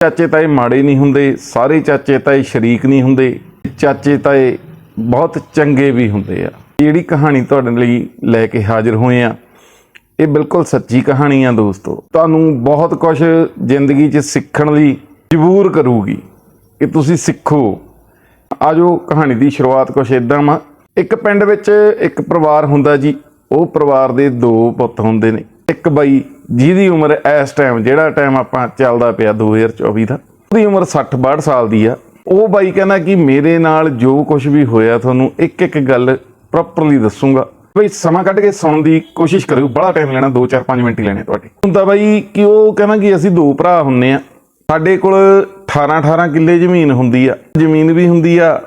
ਚਾਚੇ ਤਾਏ ਮਾੜੇ ਨਹੀਂ ਹੁੰਦੇ, ਸਾਰੇ ਚਾਚੇ ਤਾਏ ਸ਼ਰੀਕ ਨਹੀਂ ਹੁੰਦੇ, ਚਾਚੇ ਤਾਏ ਬਹੁਤ ਚੰਗੇ ਵੀ ਹੁੰਦੇ ਆ। ਜਿਹੜੀ ਕਹਾਣੀ ਤੁਹਾਡੇ ਲਈ ਲੈ ਕੇ ਹਾਜ਼ਰ ਹੋਏ ਆ, ਇਹ ਬਿਲਕੁਲ ਸੱਚੀ ਕਹਾਣੀ ਆ ਦੋਸਤੋ। ਤੁਹਾਨੂੰ ਬਹੁਤ ਕੁਝ ਜ਼ਿੰਦਗੀ 'ਚ ਸਿੱਖਣ ਲਈ ਮਜਬੂਰ ਕਰੂਗੀ ਕਿ ਤੁਸੀਂ ਸਿੱਖੋ। ਆਜੋ ਕਹਾਣੀ ਦੀ ਸ਼ੁਰੂਆਤ ਕੁਛ ਇਦਾਂ ਵਾ। ਇੱਕ ਪਿੰਡ ਵਿੱਚ ਇੱਕ ਪਰਿਵਾਰ ਹੁੰਦਾ ਜੀ, ਉਹ ਪਰਿਵਾਰ ਦੇ ਦੋ ਪੁੱਤ ਹੁੰਦੇ ਨੇ। ਇੱਕ ਬਾਈ ਜਿਹਦੀ ਉਮਰ ਇਸ ਟਾਈਮ ਜਿਹੜਾ ਟਾਈਮ ਆਪਾਂ ਚੱਲਦਾ ਪਿਆ 2024 ਦਾ, ਉਹਦੀ ਉਮਰ 60 62 ਸਾਲ ਦੀ ਆ। ਉਹ ਬਾਈ ਕਹਿੰਦਾ ਕਿ ਮੇਰੇ ਨਾਲ ਜੋ ਕੁਝ ਵੀ ਹੋਇਆ, ਤੁਹਾਨੂੰ ਇੱਕ ਇੱਕ ਗੱਲ ਪ੍ਰੋਪਰਲੀ ਦੱਸੂਗਾ। ਬਈ ਸਮਾਂ ਕੱਢ ਕੇ ਸੁਣਨ ਦੀ ਕੋਸ਼ਿਸ਼ ਕਰਿਓ, ਬੜਾ ਟਾਈਮ ਲੈਣਾ 2 4 5 ਮਿੰਟ ਹੀ ਲੈਣੇ ਤੁਹਾਡੇ। ਹੁੰਦਾ ਬਾਈ ਕਿ ਉਹ ਕਹਿੰਦਾ ਕਿ ਅਸੀਂ ਦੋ ਭਰਾ ਹੁੰਨੇ ਆ। ਸਾਡੇ ਕੋਲ 18 18 ਕਿੱਲੇ ਜ਼ਮੀਨ ਹੁੰਦੀ ਆ। ਜ਼ਮੀਨ ਵੀ ਹੁੰਦੀ ਆ,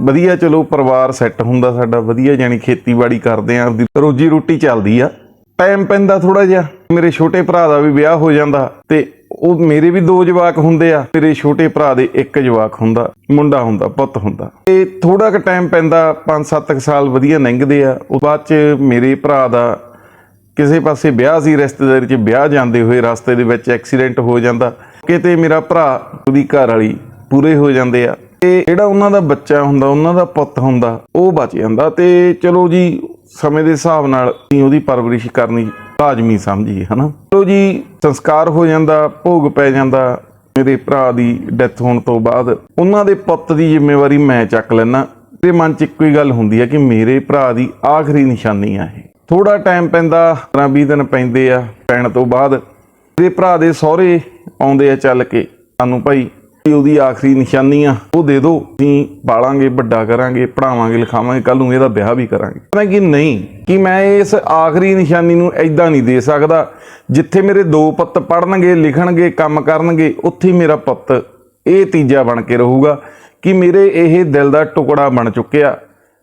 ਵਧੀਆ ਚਲੋ ਪਰਿਵਾਰ ਸੈੱਟ ਹੁੰਦਾ ਸਾਡਾ, ਵਧੀਆ ਜਾਨੀ ਖੇਤੀਬਾੜੀ ਕਰਦੇ ਆ, ਆਪਦੀ ਰੋਜੀ ਰੋਟੀ ਚੱਲਦੀ ਆ। ਟਾਈਮ ਪੈਂਦਾ ਥੋੜਾ ਜਿਹਾ। ਮੇਰੇ ਛੋਟੇ ਭਰਾ ਦਾ ਵੀ ਵਿਆਹ ਹੋ ਜਾਂਦਾ ਤੇ ਉਹ ਮੇਰੇ ਵੀ ਦੋ ਜਵਾਕ ਹੁੰਦੇ ਆ। ਮੇਰੇ ਛੋਟੇ ਭਰਾ ਦੇ ਇੱਕ ਜਵਾਕ ਹੁੰਦਾ, ਮੁੰਡਾ ਹੁੰਦਾ, ਪੁੱਤ ਹੁੰਦਾ। ਤੇ ਥੋੜਾ ਕੁ ਟਾਈਮ ਪੈਂਦਾ 5-7 ਸਾਲ ਵਧੀਆ ਲੰਘਦੇ ਆ। ਉਹ ਬਾਅਦ ਚ ਮੇਰੇ ਭਰਾ ਦਾ ਕਿਸੇ ਪਾਸੇ ਵਿਆਹ ਸੀ, ਰਿਸ਼ਤੇਦਾਰੀ 'ਚ ਵਿਆਹ ਜਾਂਦੇ ਹੋਏ ਰਸਤੇ ਦੇ ਵਿੱਚ ਐਕਸੀਡੈਂਟ ਹੋ ਜਾਂਦਾ। ਕਿਤੇ ਮੇਰਾ ਭਰਾ ਉਹਦੀ ਘਰ ਵਾਲੀ ਪੂਰੇ ਹੋ ਜਾਂਦੇ ਆ। ਤੇ ਜਿਹੜਾ ਉਹਨਾਂ ਦਾ ਬੱਚਾ ਹੁੰਦਾ, ਉਹਨਾਂ ਦਾ ਪੁੱਤ ਹੁੰਦਾ, ਉਹ ਬਚ ਜਾਂਦਾ। ਤੇ ਚਲੋ ਜੀ ਸਮੇਂ ਦੇ ਹਿਸਾਬ ਨਾਲ ਉਹਦੀ ਪਰਵਰਿਸ਼ ਕਰਨੀ ਲਾਜ਼ਮੀ ਸਮਝੀਏ, ਹਨਾ? ਚਲੋ ਜੀ, ਸੰਸਕਾਰ ਹੋ ਜਾਂਦਾ, ਭੋਗ ਪੈ ਜਾਂਦਾ, ਮੇਰੇ ਭਰਾ ਦੀ ਡੈਥ ਹੋਣ ਤੋਂ ਬਾਅਦ, ਉਹਨਾਂ ਦੇ ਪੁੱਤ ਦੀ ਜ਼ਿੰਮੇਵਾਰੀ ਮੈਂ ਚੱਕ ਲੈਣਾ ਤੇ ਮਨ 'ਚ ਇੱਕੋ ਹੀ ਗੱਲ ਹੁੰਦੀ ਹੈ ਕਿ ਮੇਰੇ ਭਰਾ ਦੀ ਆਖਰੀ ਨਿਸ਼ਾਨੀ ਆ ਇਹ। ਥੋੜਾ ਟਾਈਮ ਪੈਂਦਾ 15 ਦਿਨ ਪੈਂਦੇ ਆ, ਪੈਣ ਤੋਂ ਬਾਅਦ, ਮੇਰੇ ਭਰਾ ਦੇ ਸਹੁਰੇ ਆਉਂਦੇ ਆ ਚੱਲ ਕੇ, ਸਾਨੂੰ ਭਾਈ ਉਹਦੀ ਆਖਰੀ ਨਿਸ਼ਾਨੀ ਆ, ਉਹ ਦੇ ਦਿਓ ਅਸੀਂ ਪਾਲਾਂਗੇ, ਵੱਡਾ ਕਰਾਂਗੇ ਪੜਾਵਾਂਗੇ ਲਿਖਾਵਾਂਗੇ ਕੱਲ ਨੂੰ ਇਹਦਾ ਵਿਆਹ ਵੀ ਕਰਾਂਗੇ। ਕਹਿੰਦਾ ਕਿ ਨਹੀਂ, ਕਿ ਮੈਂ ਇਸ ਆਖਰੀ ਨਿਸ਼ਾਨੀ ਨੂੰ ਐਦਾਂ ਨਹੀਂ ਦੇ ਸਕਦਾ, ਜਿੱਥੇ ਮੇਰੇ ਦੋ ਪੁੱਤ ਪੜਨਗੇ ਲਿਖਣਗੇ, ਕੰਮ ਕਰਨਗੇ, ਉੱਥੇ ਮੇਰਾ ਪੁੱਤ ਇਹ ਤੀਜਾ ਬਣ ਕੇ ਰਹੂਗਾ, ਕਿ ਮੇਰੇ ਇਹ ਦਿਲ ਦਾ ਟੁਕੜਾ ਬਣ ਚੁੱਕਿਆ।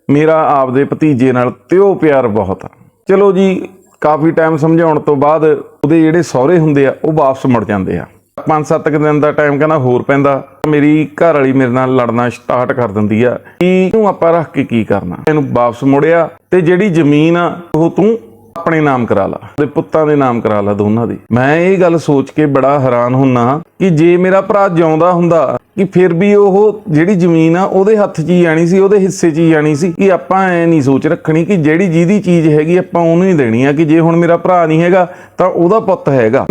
ਮੇਰਾ ਆਪਦੇ ਭਤੀਜੇ ਨਾਲ ਤਿਉ ਪਿਆਰ ਬਹੁਤ ਆ। ਚਲੋ ਜੀ, ਕਾਫੀ ਟਾਈਮ ਸਮਝਾਉਣ ਤੋਂ ਬਾਅਦ ਉਹਦੇ ਜਿਹੜੇ ਸਹੁਰੇ ਹੁੰਦੇ ਆ, ਉਹ ਵਾਪਸ ਮੁੜ ਜਾਂਦੇ ਆ। ਪੰਜ ਸੱਤ ਕੁ ਦਿਨ ਦਾ ਟਾਈਮ ਕਹਿੰਦਾ ਹੋਰ ਪੈਂਦਾ। ਮੇਰੀ ਘਰ ਵਾਲੀ ਮੇਰੇ ਨਾਲ ਲੜਨਾ ਸਟਾਰਟ ਕਰ ਦਿੰਦੀ ਆ। ਕਿ ਇਹਨੂੰ ਆਪਾਂ ਰੱਖ ਕੇ ਕੀ ਕਰਨਾ? ਇਹਨੂੰ ਵਾਪਸ ਮੁੜਿਆ ਤੇ ਜਿਹੜੀ ਜ਼ਮੀਨ ਆ, ਉਹ ਤੂੰ ਆਪਣੇ ਨਾਮ ਕਰਾ ਲਾ। ਤੇ ਪੁੱਤਾਂ ਦੇ ਨਾਮ ਕਰਾ ਲਾ ਦੋਨਾਂ ਦੇ। ਮੈਂ ਇਹ ਗੱਲ ਸੋਚ ਕੇ ਬੜਾ ਹੈਰਾਨ ਹੁੰਨਾ ਕਿ ਜੇ ਮੇਰਾ ਭਰਾ ਜਿਉਂਦਾ ਹੁੰਦਾ, ਕਿ ਫਿਰ ਵੀ ਉਹ ਜਿਹੜੀ ਜ਼ਮੀਨ ਆ, ਉਹਦੇ ਹੱਥ 'ਚ ਹੀ ਆਣੀ ਸੀ, ਉਹਦੇ ਹਿੱਸੇ 'ਚ ਹੀ ਆਣੀ ਸੀ, ਕਿ ਆਪਾਂ ਐ ਨਹੀਂ ਸੋਚ ਰੱਖਣੀ ਕਿ ਜਿਹੜੀ ਜਿਹਦੀ ਚੀਜ਼ ਹੈਗੀ ਆਪਾਂ ਉਹਨੂੰ ਹੀ ਦੇਣੀ ਆ, ਕਿ ਜੇ ਹੁਣ ਮੇਰਾ ਭਰਾ ਨਹੀਂ ਹੈਗਾ, ਤਾਂ ਉਹਦਾ ਪੁੱਤ ਹੈਗਾ।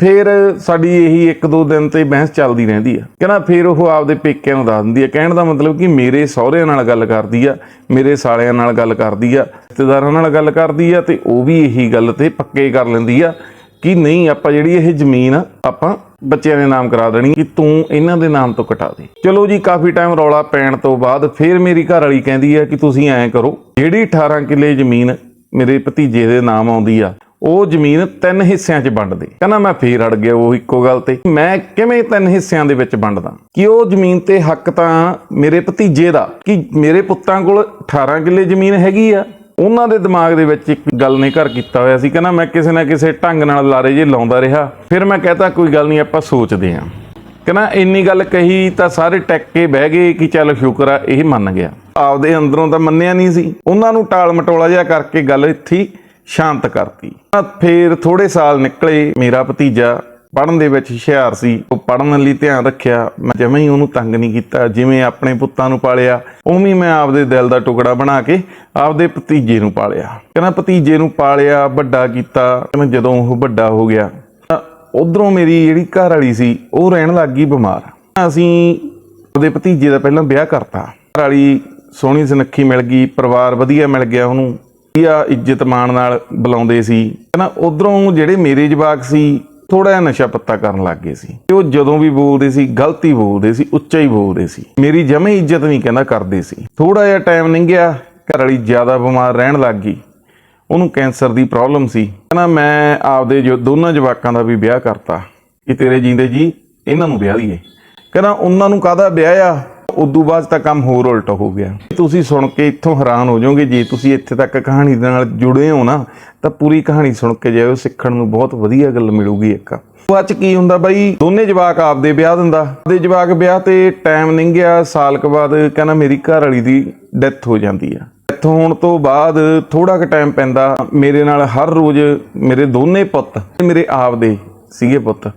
ਫਿਰ ਸਾਡੀ ਇਹੀ ਇੱਕ ਦੋ ਦਿਨ ਤੇ ਬਹਿਸ ਚੱਲਦੀ ਰਹਿੰਦੀ ਆ। ਕਹਿੰਦਾ ਫਿਰ ਉਹ ਆਪਦੇ ਪੇਕਿਆਂ ਨੂੰ ਦੱਸ ਦਿੰਦੀ ਆ। ਕਹਿਣ ਦਾ ਮਤਲਬ ਕਿ ਮੇਰੇ ਸਹੁਰਿਆਂ ਨਾਲ ਗੱਲ ਕਰਦੀ ਆ, ਮੇਰੇ ਸਾਲਿਆਂ ਨਾਲ ਗੱਲ ਕਰਦੀ ਆ, ਰਿਸ਼ਤੇਦਾਰਾਂ ਨਾਲ ਗੱਲ ਕਰਦੀ ਆ ਤੇ ਉਹ ਵੀ ਇਹੀ ਗੱਲ ਤੇ ਪੱਕੇ ਕਰ ਲੈਂਦੀ ਆ ਕਿ ਨਹੀਂ, ਆਪਾਂ ਜਿਹੜੀ ਇਹ ਜ਼ਮੀਨ ਆਪਾਂ ਬੱਚਿਆਂ ਦੇ ਨਾਮ ਕਰਾ ਦੇਣੀ ਕਿ ਤੂੰ ਇਹਨਾਂ ਦੇ ਨਾਮ ਤੋਂ ਕਟਾ ਦੇ। ਚਲੋ ਜੀ, ਕਾਫੀ ਟਾਈਮ ਰੌਲਾ ਪੈਣ ਤੋਂ ਬਾਅਦ ਫਿਰ ਮੇਰੀ ਘਰ ਵਾਲੀ ਕਹਿੰਦੀ ਆ ਕਿ ਤੁਸੀਂ ਐਂ ਕਰੋ, ਜਿਹੜੀ 18 ਕਿੱਲੇ ਜ਼ਮੀਨ ਮੇਰੇ ਭਤੀਜੇ ਦੇ ਨਾਮ ਆਉਂਦੀ ਆ ਉਹ ਜ਼ਮੀਨ ਤਿੰਨ ਹਿੱਸਿਆਂ 'ਚ ਵੰਡ ਦੇ ਕਹਿੰਦਾ ਮੈਂ ਫੇਰ ਅੜ ਗਿਆ ਉਹ ਇੱਕੋ ਗੱਲ ਤੇ। ਮੈਂ ਕਿਵੇਂ ਤਿੰਨ ਹਿੱਸਿਆਂ ਦੇ ਵਿੱਚ ਵੰਡਦਾ? ਕਿ ਉਹ ਜ਼ਮੀਨ ਤੇ ਹੱਕ ਤਾਂ ਮੇਰੇ ਭਤੀਜੇ ਦਾ, ਕਿ ਮੇਰੇ ਪੁੱਤਾਂ ਕੋਲ 18 ਕਿੱਲੇ ਜ਼ਮੀਨ ਹੈਗੀ ਆ। ਉਹਨਾਂ ਦੇ ਦਿਮਾਗ ਦੇ ਵਿੱਚ ਇੱਕ ਗੱਲ ਨੇ ਘਰ ਕੀਤਾ ਹੋਇਆ ਸੀ। ਕਹਿੰਦਾ ਮੈਂ ਕਿਸੇ ਨਾ ਕਿਸੇ ਢੰਗ ਨਾਲ ਲਾਰੇ ਜੇ ਲਾਉਂਦਾ ਰਿਹਾ। ਫਿਰ ਮੈਂ ਕਹਤਾ, ਕੋਈ ਗੱਲ ਨਹੀਂ, ਆਪਾਂ ਸੋਚਦੇ ਆਂ। ਕਹਿੰਦਾ, ਇੰਨੀ ਗੱਲ ਕਹੀ ਤਾਂ ਸਾਰੇ ਟੈਕ ਕੇ ਬਹਿ ਗਏ ਕਿ ਚੱਲ ਸ਼ੁਕਰ ਆ, ਇਹ ਮੰਨ ਗਿਆ। ਆਪਦੇ ਅੰਦਰੋਂ ਤਾਂ ਮੰਨਿਆ ਨਹੀਂ ਸੀ। ਉਹਨਾਂ ਨੂੰ ਟਾਲ ਮਟੋਲਾ ਜਿਹਾ ਕਰਕੇ ਗੱਲ ਇੱਥੇ ਸ਼ਾਂਤ ਕਰਤੀ। ਤਾਂ ਫੇਰ ਥੋੜੇ ਸਾਲ ਨਿਕਲੇ, ਮੇਰਾ ਭਤੀਜਾ ਪੜਨ ਦੇ ਵਿੱਚ ਹੁਸ਼ਿਆਰ ਸੀ। ਉਹ ਪੜਨ ਲਈ ਧਿਆਨ ਰੱਖਿਆ। ਮੈਂ ਜਮਾਂ ਹੀ ਉਹਨੂੰ ਤੰਗ ਨਹੀਂ ਕੀਤਾ। ਜਿਵੇਂ ਆਪਣੇ ਪੁੱਤਾਂ ਨੂੰ ਪਾਲਿਆ, ਉਵੇਂ ਮੈਂ ਆਪਦੇ ਦਿਲ ਦਾ ਟੁਕੜਾ ਬਣਾ ਕੇ ਆਪਦੇ ਭਤੀਜੇ ਨੂੰ ਪਾਲਿਆ। ਕਹਿੰਦਾ, ਭਤੀਜੇ ਨੂੰ ਪਾਲਿਆ, ਵੱਡਾ ਕੀਤਾ। ਕਹਿੰਦਾ, ਜਦੋਂ ਉਹ ਵੱਡਾ ਹੋ ਗਿਆ ਉਧਰੋਂ ਮੇਰੀ ਜਿਹੜੀ ਘਰ ਵਾਲੀ ਸੀ, ਉਹ ਰਹਿਣ ਲੱਗ ਗਈ ਬਿਮਾਰ। ਅਸੀਂ ਉਹਦੇ ਭਤੀਜੇ ਦਾ ਪਹਿਲਾਂ ਵਿਆਹ ਕਰਤਾ। ਘਰ ਵਾਲੀ ਸੋਹਣੀ ਸੁਨੱਖੀ ਮਿਲ ਗਈ, ਪਰਿਵਾਰ ਵਧੀਆ ਮਿਲ ਗਿਆ ਉਹਨੂੰ। ਵਧੀਆ ਇੱਜ਼ਤ ਮਾਣ ਨਾਲ ਬੁਲਾਉਂਦੇ ਸੀ। ਹਨਾ, ਉਧਰੋਂ ਜਿਹੜੇ ਮੇਰੇ ਜਵਾਕ ਸੀ ਥੋੜਾ ਜਿਹਾ ਨਸ਼ਾ ਪੱਤਾ ਕਰਨ ਲੱਗ ਗਏ ਸੀ। ਤੇ ਉਹ ਜਦੋਂ ਵੀ ਬੋਲਦੇ ਸੀ, ਗਲਤੀ ਬੋਲਦੇ ਸੀ, ਉੱਚਾ ਹੀ ਬੋਲਦੇ ਸੀ। ਮੇਰੀ ਜਮੇ ਇੱਜ਼ਤ ਨਹੀਂ ਕਹਿੰਦਾ ਕਰਦੇ ਸੀ। ਥੋੜਾ ਜਿਹਾ ਟਾਈਮ ਲੰਘਿਆ, ਘਰ ਵਾਲੀ ਜ਼ਿਆਦਾ ਬਿਮਾਰ ਰਹਿਣ ਲੱਗ ਗਈ। ਉਹਨੂੰ ਕੈਂਸਰ ਦੀ ਪ੍ਰੋਬਲਮ ਸੀ। ਕਹਿੰਦਾ ਮੈਂ ਆਪਦੇ ਜੋ ਦੋਨਾਂ ਜਵਾਕਾਂ ਦਾ ਵੀ ਵਿਆਹ ਕਰਤਾ। ਕਿ ਤੇਰੇ ਜੀਂਦੇ ਜੀ, ਇਹਨਾਂ ਨੂੰ ਵਿਆਹ ਲਈਏ। ਕਹਿੰਦਾ, ਉਹਨਾਂ ਨੂੰ ਕਾਹਦਾ ਵਿਆਹ ਆ ਉਦੋਂ ਬਾਅਦ ਤਾਂ ਕੰਮ ਹੋਰ ਉਲਟ ਹੋ ਗਿਆ। ਤੁਸੀਂ ਸੁਣ ਕੇ ਇੱਥੋਂ ਹੈਰਾਨ ਹੋ ਜਾਓਗੇ, ਜੇ ਤੁਸੀਂ ਇੱਥੇ ਤੱਕ ਕਹਾਣੀ ਦੇ ਨਾਲ ਜੁੜੇ ਹੋ ਨਾ, ਤਾਂ ਪੂਰੀ ਕਹਾਣੀ ਸੁਣ ਕੇ ਜਾਇਓ, ਸਿੱਖਣ ਨੂੰ ਬਹੁਤ ਵਧੀਆ ਗੱਲ ਮਿਲੂਗੀ ਇੱਕ। ਬਾਅਦ ਚ ਕੀ ਹੁੰਦਾ ਬਾਈ? ਦੋਨੇ ਜਵਾਕ ਆਪਦੇ ਵਿਆਹ ਦਿੰਦਾ। ਆਪਦੇ ਜਵਾਕ ਵਿਆਹ ਤੇ ਟਾਈਮ ਲੰਘਿਆ, ਸਾਲ ਕੁ ਬਾਅਦ ਕਹਿੰਦਾ ਮੇਰੀ ਘਰ ਵਾਲੀ ਦੀ ਡੈਥ ਹੋ ਜਾਂਦੀ ਆ। ਡੈਥ ਹੋਣ ਤੋਂ ਬਾਅਦ ਥੋੜਾ ਕੁ ਟਾਈਮ ਪੈਂਦਾ, ਮੇਰੇ ਨਾਲ ਹਰ ਰੋਜ਼ ਮੇਰੇ ਦੋਨੇ ਪੁੱਤ, ਮੇਰੇ ਆਪਦੇ ਸੀਗੇ ਪੁੱਤ।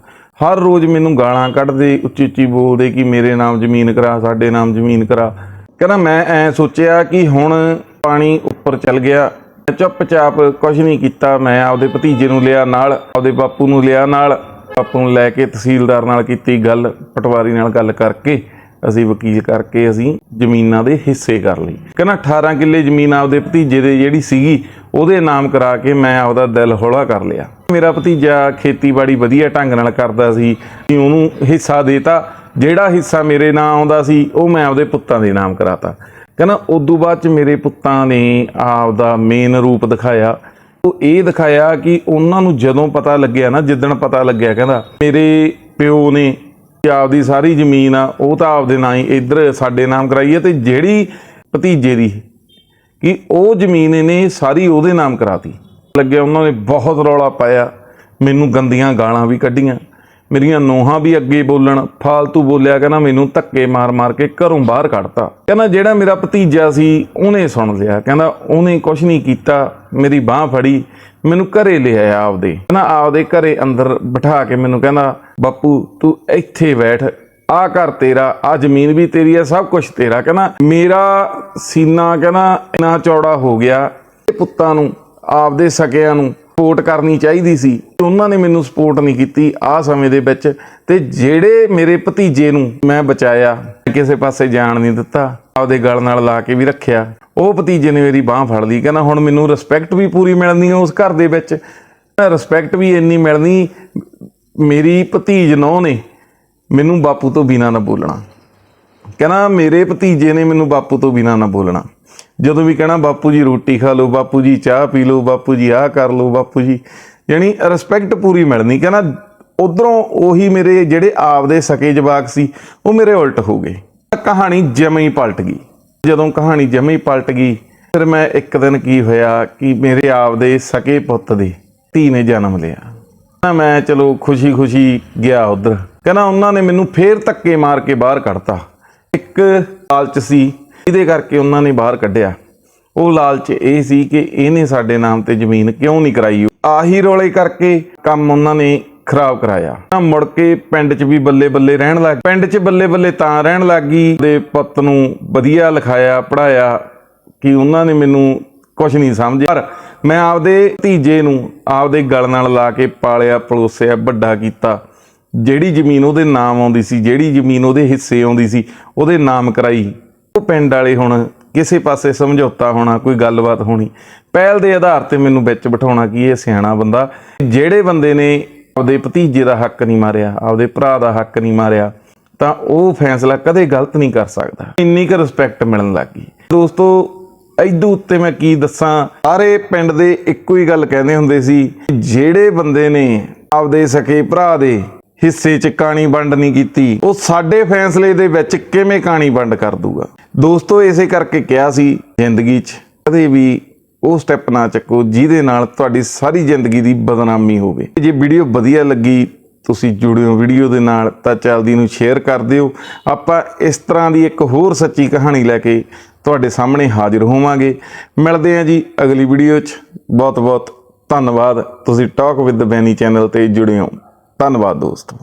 ਹਰ ਰੋਜ਼ ਮੈਨੂੰ ਗਾਲਾਂ ਕੱਢਦੇ, ਉੱਚੀ ਉੱਚੀ ਬੋਲਦੇ ਕਿ ਮੇਰੇ ਨਾਮ ਜ਼ਮੀਨ ਕਰਾ, ਸਾਡੇ ਨਾਮ ਜ਼ਮੀਨ ਕਰਾ। ਕਹਿੰਦਾ ਮੈਂ ਐ ਸੋਚਿਆ ਕਿ ਹੁਣ ਪਾਣੀ ਉੱਪਰ ਚੱਲ ਗਿਆ। ਮੈਂ ਚੁੱਪਚਾਪ ਕੁਝ ਨਹੀਂ ਕੀਤਾ। ਮੈਂ ਆਪਦੇ ਭਤੀਜੇ ਨੂੰ ਲਿਆ ਨਾਲ, ਆਪਦੇ ਬਾਪੂ ਨੂੰ ਲਿਆ ਨਾਲ। ਬਾਪੂ ਨੂੰ ਲੈ ਕੇ ਤਹਿਸੀਲਦਾਰ ਨਾਲ ਕੀਤੀ ਗੱਲ, ਪਟਵਾਰੀ ਨਾਲ ਗੱਲ ਕਰਕੇ, ਅਸੀਂ ਵਕੀਲ ਕਰਕੇ ਅਸੀਂ ਜ਼ਮੀਨਾਂ ਦੇ ਹਿੱਸੇ ਕਰ ਲਈ ਕਹਿੰਦਾ 18 ਕਿੱਲੇ ਜ਼ਮੀਨ ਆਪਦੇ ਭਤੀਜੇ ਦੇ ਜਿਹੜੀ ਸੀਗੀ ਉਹਦੇ ਨਾਮ ਕਰਾ ਕੇ ਮੈਂ ਆਪਦਾ ਦਿਲ ਹੌਲਾ ਕਰ ਲਿਆ। ਮੇਰਾ ਭਤੀਜਾ ਖੇਤੀਬਾੜੀ ਵਧੀਆ ਢੰਗ ਨਾਲ ਕਰਦਾ ਸੀ ਕਿ ਉਹਨੂੰ ਹਿੱਸਾ ਦੇਤਾ। ਜਿਹੜਾ ਹਿੱਸਾ ਮੇਰੇ ਨਾਂ ਆਉਂਦਾ ਸੀ, ਉਹ ਮੈਂ ਆਪਦੇ ਪੁੱਤਾਂ ਦੇ ਨਾਮ ਕਰਾਤਾ। ਕਹਿੰਦਾ, ਉਦੋਂ ਬਾਅਦ ਚ ਮੇਰੇ ਪੁੱਤਾਂ ਨੇ ਆਪਦਾ ਮੇਨ ਰੂਪ ਦਿਖਾਇਆ। ਉਹ ਇਹ ਦਿਖਾਇਆ ਕਿ ਉਹਨਾਂ ਨੂੰ ਜਦੋਂ ਪਤਾ ਲੱਗਿਆ ਨਾ, ਜਿੱਦਣ ਪਤਾ ਲੱਗਿਆ, ਕਹਿੰਦਾ, ਮੇਰੇ ਪਿਓ ਨੇ ਕਿ ਆਪਦੀ ਸਾਰੀ ਜ਼ਮੀਨ ਆ, ਉਹ ਤਾਂ ਆਪਦੇ ਨਾਂ ਹੀ ਇੱਧਰ ਸਾਡੇ ਨਾਮ ਕਰਾਈ ਹੈ ਤੇ ਜਿਹੜੀ ਭਤੀਜੇ ਦੀ ਕਿ ਉਹ ਜ਼ਮੀਨ ਇਹਨੇ ਸਾਰੀ ਉਹਦੇ ਨਾਮ ਕਰਾਤੀ। ਲੱਗਿਆ ਉਹਨਾਂ ਨੇ ਬਹੁਤ ਰੌਲਾ ਪਾਇਆ, ਮੈਨੂੰ ਗੰਦੀਆਂ ਗਾਲਾਂ ਵੀ ਕੱਢੀਆਂ, ਮੇਰੀਆਂ ਨੋਹਾਂ ਵੀ ਅੱਗੇ ਬੋਲਣ, ਫਾਲਤੂ ਬੋਲਿਆ ਕਹਿੰਦਾ ਮੈਨੂੰ ਧੱਕੇ ਮਾਰ-ਮਾਰ ਕੇ ਘਰੋਂ ਬਾਹਰ ਕੱਢਤਾ। ਕਹਿੰਦਾ ਜਿਹੜਾ ਮੇਰਾ ਭਤੀਜਾ ਸੀ ਉਹਨੇ ਸੁਣ ਲਿਆ, ਕਹਿੰਦਾ ਉਹਨੇ ਕੁਝ ਨਹੀਂ ਕੀਤਾ, ਮੇਰੀ ਬਾਹ ਫੜੀ, ਮੈਨੂੰ ਘਰੇ ਲੈ ਆਇਆ ਆਪਦੇ। ਕਹਿੰਦਾ ਆਪਦੇ ਘਰੇ ਅੰਦਰ ਬਿਠਾ ਕੇ ਮੈਨੂੰ ਕਹਿੰਦਾ, ਬਾਪੂ ਤੂੰ ਇੱਥੇ ਬੈਠ ਆ ਘਰ ਤੇਰਾ ਆ ਜ਼ਮੀਨ ਵੀ ਤੇਰੀ ਆ ਸਭ ਕੁਝ ਤੇਰਾ। ਕਹਿੰਦਾ, ਮੇਰਾ ਸੀਨਾ ਕਹਿੰਦਾ, ਇਨਾ ਚੌੜਾ ਹੋ ਗਿਆ, ਇਹ ਪੁੱਤਾਂ ਨੂੰ, ਆਪਦੇ ਸਕਿਆਂ ਨੂੰ ਸਪੋਰਟ ਕਰਨੀ ਚਾਹੀਦੀ ਸੀ। ਉਹਨਾਂ ਨੇ ਮੈਨੂੰ ਸਪੋਰਟ ਨਹੀਂ ਕੀਤੀ ਆ ਸਮੇਂ ਦੇ ਵਿੱਚ। ਤੇ ਜਿਹੜੇ ਮੇਰੇ ਭਤੀਜੇ ਨੂੰ ਮੈਂ ਬਚਾਇਆ ਕਿਸੇ ਪਾਸੇ ਜਾਣ ਨਹੀਂ ਦਿੱਤਾ, ਆਪਦੇ ਗਲ ਨਾਲ ਲਾ ਕੇ ਵੀ ਰੱਖਿਆ। ਉਹ ਭਤੀਜੇ ਨੇ ਮੇਰੀ ਬਾਹ ਫੜ ਲਈ। ਕਹਿੰਦਾ, ਹੁਣ ਮੈਨੂੰ ਰਿਸਪੈਕਟ ਵੀ ਪੂਰੀ ਮਿਲਣੀ ਹੈ ਉਸ ਘਰ ਦੇ ਵਿੱਚ। ਰਿਸਪੈਕਟ ਵੀ ਇੰਨੀ ਮਿਲਣੀ ਮੇਰੀ ਭਤੀਜ ਨੌ ਨੇ। ਮੈਨੂੰ ਬਾਪੂ ਤੋਂ ਬਿਨਾ ਨਾ ਬੋਲਣਾ। ਕਹਿੰਦਾ, ਮੇਰੇ ਭਤੀਜੇ ਨੇ ਮੈਨੂੰ ਬਾਪੂ ਤੋਂ ਬਿਨਾ ਨਾ ਬੋਲਣਾ। ਜਦੋਂ ਵੀ ਕਹਿਣਾ, ਬਾਪੂ ਜੀ, ਰੋਟੀ ਖਾ ਲਓ, ਬਾਪੂ ਜੀ, ਚਾਹ ਪੀ ਲਓ, ਬਾਪੂ ਜੀ, ਆਹ ਕਰ ਲਓ, ਬਾਪੂ ਜੀ। ਯਾਨੀ ਰਿਸਪੈਕਟ ਪੂਰੀ ਮਿਲਣੀ। ਕਹਿੰਦਾ, ਉਧਰੋਂ ਉਹੀ ਮੇਰੇ ਜਿਹੜੇ ਆਪਦੇ ਸਕੇ ਜਵਾਕ ਸੀ, ਉਹ ਮੇਰੇ ਉਲਟ ਹੋ ਗਏ। ਕਹਾਣੀ ਜਮੇ ਹੀ ਪਲਟ ਗਈ। ਜਦੋਂ ਕਹਾਣੀ ਜਮੇ ਹੀ ਪਲਟ ਗਈ, ਫਿਰ ਮੈਂ ਇੱਕ ਦਿਨ ਕੀ ਹੋਇਆ ਕਿ ਮੇਰੇ ਆਪਦੇ ਸਕੇ ਪੁੱਤ ਦੇ ਧੀ ਨੇ ਜਨਮ ਲਿਆ। ਮੈਂ, ਚਲੋ, ਖੁਸ਼ੀ-ਖੁਸ਼ੀ ਗਿਆ ਉਧਰ। ਕਹਿੰਦਾ ਉਹਨਾਂ ਨੇ ਮੈਨੂੰ ਫੇਰ ਧੱਕੇ ਮਾਰ ਕੇ ਬਾਹਰ ਕੱਢਤਾ। ਇੱਕ ਲਾਲਚ ਸੀ ਇਹਦੇ ਕਰਕੇ ਉਹਨਾਂ ਨੇ ਬਾਹਰ ਕੱਢਿਆ। ਉਹ ਲਾਲਚ ਇਹ ਸੀ ਕਿ ਇਹਨੇ ਸਾਡੇ ਨਾਮ ਤੇ ਜ਼ਮੀਨ ਕਿਉਂ ਨਹੀਂ ਕਰਾਈ? ਆਹੀ ਰੋਲੇ ਕਰਕੇ ਕੰਮ ਉਹਨਾਂ ਨੇ ਖਰਾਬ ਕਰਾਇਆ। ਤਾਂ ਮੁੜ ਕੇ ਪਿੰਡ 'ਚ ਵੀ ਬੱਲੇ ਬੱਲੇ ਰਹਿਣ ਲੱਗ ਪਿੰਡ 'ਚ ਬੱਲੇ ਬੱਲੇ ਤਾਂ ਰਹਿਣ ਲੱਗੀ ਦੇ ਪੁੱਤ ਨੂੰ ਵਧੀਆ ਲਿਖਾਇਆ ਪੜਾਇਆ ਕਿ ਉਹਨਾਂ ਨੇ ਮੈਨੂੰ ਕੁਝ ਨਹੀਂ ਸਮਝਿਆ। ਪਰ ਮੈਂ ਆਪਦੇ ਧੀਜੇ ਨੂੰ ਆਪਦੇ ਗਲ ਨਾਲ ਲਾ ਕੇ ਪਾਲਿਆ, ਪਲੋਸਿਆ, ਵੱਡਾ ਕੀਤਾ। ਜਿਹੜੀ ਜ਼ਮੀਨ ਉਹਦੇ ਨਾਮ ਆਉਂਦੀ ਸੀ, ਜਿਹੜੀ ਜ਼ਮੀਨ ਉਹਦੇ ਹਿੱਸੇ ਆਉਂਦੀ ਸੀ, ਉਹਦੇ ਨਾਮ ਕਰਾਈ। ਉਹ ਪਿੰਡ ਵਾਲੇ ਹੁਣ ਕਿਸੇ ਪਾਸੇ ਸਮਝੌਤਾ ਹੋਣਾ, ਕੋਈ ਗੱਲਬਾਤ ਹੋਣੀ, ਪਹਿਲ ਦੇ ਆਧਾਰ ਤੇ ਮੈਨੂੰ ਵਿੱਚ ਬਿਠਾਉਣਾ ਕਿ ਇਹ ਸਿਆਣਾ ਬੰਦਾ, ਜਿਹੜੇ ਬੰਦੇ ਨੇ ਆਪਦੇ ਭਤੀਜੇ ਦਾ ਹੱਕ ਨਹੀਂ ਮਾਰਿਆ, ਆਪਦੇ ਭਰਾ ਦਾ ਹੱਕ ਨਹੀਂ ਮਾਰਿਆ, ਤਾਂ ਉਹ ਫੈਸਲਾ ਕਦੇ ਗਲਤ ਨਹੀਂ ਕਰ ਸਕਦਾ। ਇੰਨੀ ਕੁ ਰਿਸਪੈਕਟ ਮਿਲਣ ਲੱਗੀ ਦੋਸਤੋ ਐਦੂ ਉੱਤੇ ਮੈਂ ਕੀ ਦੱਸਾਂ, ਸਾਰੇ ਪਿੰਡ ਦੇ ਇੱਕੋ ਹੀ ਗੱਲ ਕਹਿੰਦੇ ਹੁੰਦੇ ਸੀ, ਜਿਹੜੇ ਬੰਦੇ ਨੇ ਆਪਦੇ ਸਕੇ ਭਰਾ ਦੇ ਹਿੱਸੇ 'ਚ ਕਾਣੀ ਵੰਡ ਨਹੀਂ ਕੀਤੀ। ਉਹ ਸਾਡੇ ਫੈਸਲੇ ਦੇ ਵਿੱਚ ਕਿਵੇਂ ਕਾਣੀ ਵੰਡ ਕਰ ਦੂਗਾ? ਦੋਸਤੋ, ਇਸੇ ਕਰਕੇ ਕਿਹਾ ਸੀ ਜ਼ਿੰਦਗੀ 'ਚ ਕਦੇ ਵੀ ਉਹ ਸਟੈਪ ਨਾ ਚੱਕੋ ਜਿਹਦੇ ਨਾਲ ਤੁਹਾਡੀ ਸਾਰੀ ਜ਼ਿੰਦਗੀ ਦੀ ਬਦਨਾਮੀ ਹੋਵੇ। ਜੇ ਵੀਡੀਓ ਵਧੀਆ ਲੱਗੀ, ਤੁਸੀਂ ਜੁੜਿਓ ਵੀਡੀਓ ਦੇ ਨਾਲ, ਤਾਂ ਚੱਲਦੀ ਨੂੰ ਸ਼ੇਅਰ ਕਰ ਦਿਓ। ਆਪਾਂ ਇਸ ਤਰ੍ਹਾਂ ਦੀ ਇੱਕ ਹੋਰ ਸੱਚੀ ਕਹਾਣੀ ਲੈ ਕੇ ਤੁਹਾਡੇ ਸਾਹਮਣੇ ਹਾਜ਼ਰ ਹੋਵਾਂਗੇ। ਮਿਲਦੇ ਹਾਂ ਜੀ ਅਗਲੀ ਵੀਡੀਓ 'ਚ। ਬਹੁਤ ਬਹੁਤ ਧੰਨਵਾਦ। ਤੁਸੀਂ ਟਾਕ ਵਿਦ ਬੈਨੀ ਚੈਨਲ ਤੇ ਜੁੜੇ ਹੋ। ਧੰਨਵਾਦ ਦੋਸਤੋ।